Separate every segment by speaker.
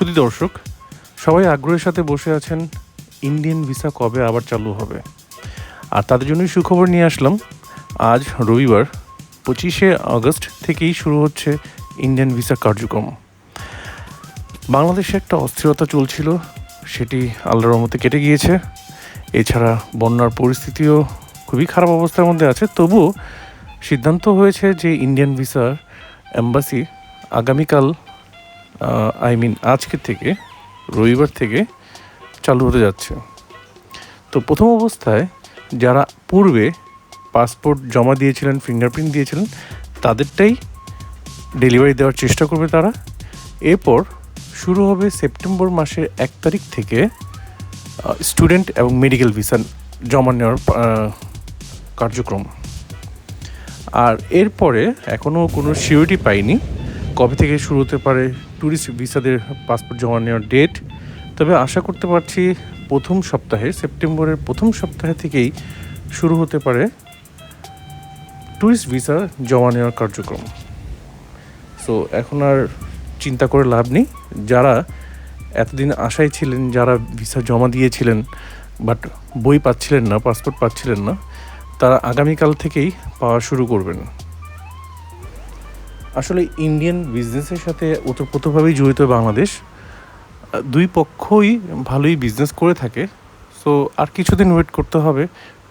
Speaker 1: শুধু দর্শক, সবাই আগ্রহের সাথে বসে আছেন, ইন্ডিয়ান ভিসা কবে আবার চালু হবে? আর তাদের জন্যই সুখবর নিয়ে আসলাম, আজ রবিবার, পঁচিশে আগস্ট থেকেই শুরু হচ্ছে ইন্ডিয়ান ভিসা কার্যক্রম। বাংলাদেশে একটা অস্থিরতা চলছিল, সেটি আল্লাহর রহমতে কেটে গিয়েছে। এছাড়া বন্যার পরিস্থিতিও খুবই খারাপ অবস্থার মধ্যে আছে। তবুও সিদ্ধান্ত হয়েছে যে ইন্ডিয়ান ভিসার অ্যাম্বাসি আগামীকাল আই মিন আজকে থেকে, রবিবার থেকে চালু হতে যাচ্ছে। তো প্রথম অবস্থায় যারা পূর্বে পাসপোর্ট জমা দিয়েছিলেন ফিঙ্গারপ্রিন্ট দিয়েছিলেন, তাদেরটাই ডেলিভারি দেওয়ার চেষ্টা করবে তারা। এরপর শুরু হবে সেপ্টেম্বর মাসের এক তারিখ থেকে স্টুডেন্ট এবং মেডিকেল ভিসা জমা নেওয়ার কার্যক্রম। আর এরপরে এখনও কোনো সিউরিটি পাইনি। কবে থেকে শুরু হতে পারে ট্যুরিস্ট ভিসাদের পাসপোর্ট জমা নেওয়ার ডেট তবে আশা করতে পারছি প্রথম সপ্তাহে, সেপ্টেম্বরের প্রথম সপ্তাহে থেকেই শুরু হতে পারে ট্যুরিস্ট ভিসা জমা নেওয়ার কার্যক্রম। সো এখন আর চিন্তা করে লাভ নেই। যারা এতদিন আশায় ছিলেন, যারা ভিসা জমা দিয়েছিলেন বাট বই পাচ্ছিলেন না পাসপোর্ট পাচ্ছিলেন না, তারা আগামীকাল থেকেই পাওয়া শুরু করবেন। আসলে ইন্ডিয়ান বিজনেসের সাথে ওতপ্রোতভাবেই জড়িত বাংলাদেশ, দুই পক্ষই ভালোই বিজনেস করে থাকে সো আর কিছুদিন ওয়েট করতে হবে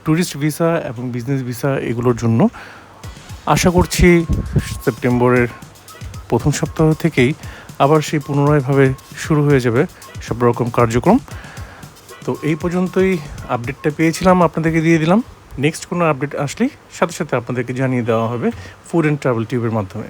Speaker 1: ট্যুরিস্ট ভিসা এবং বিজনেস ভিসা এগুলোর জন্য। আশা করছি সেপ্টেম্বরের প্রথম সপ্তাহ থেকেই আবার সেই পুনরায়ভাবে শুরু হয়ে যাবে সব রকম কার্যক্রম। তো এই পর্যন্তই আপডেটটা পেয়েছিলাম, আপনাদেরকে দিয়ে দিলাম। নেক্সট কোনো আপডেট আসলেই সাথে সাথে আপনাদেরকে জানিয়ে দেওয়া হবে ফুড অ্যান্ড ট্রাভেল টিউবের মাধ্যমে।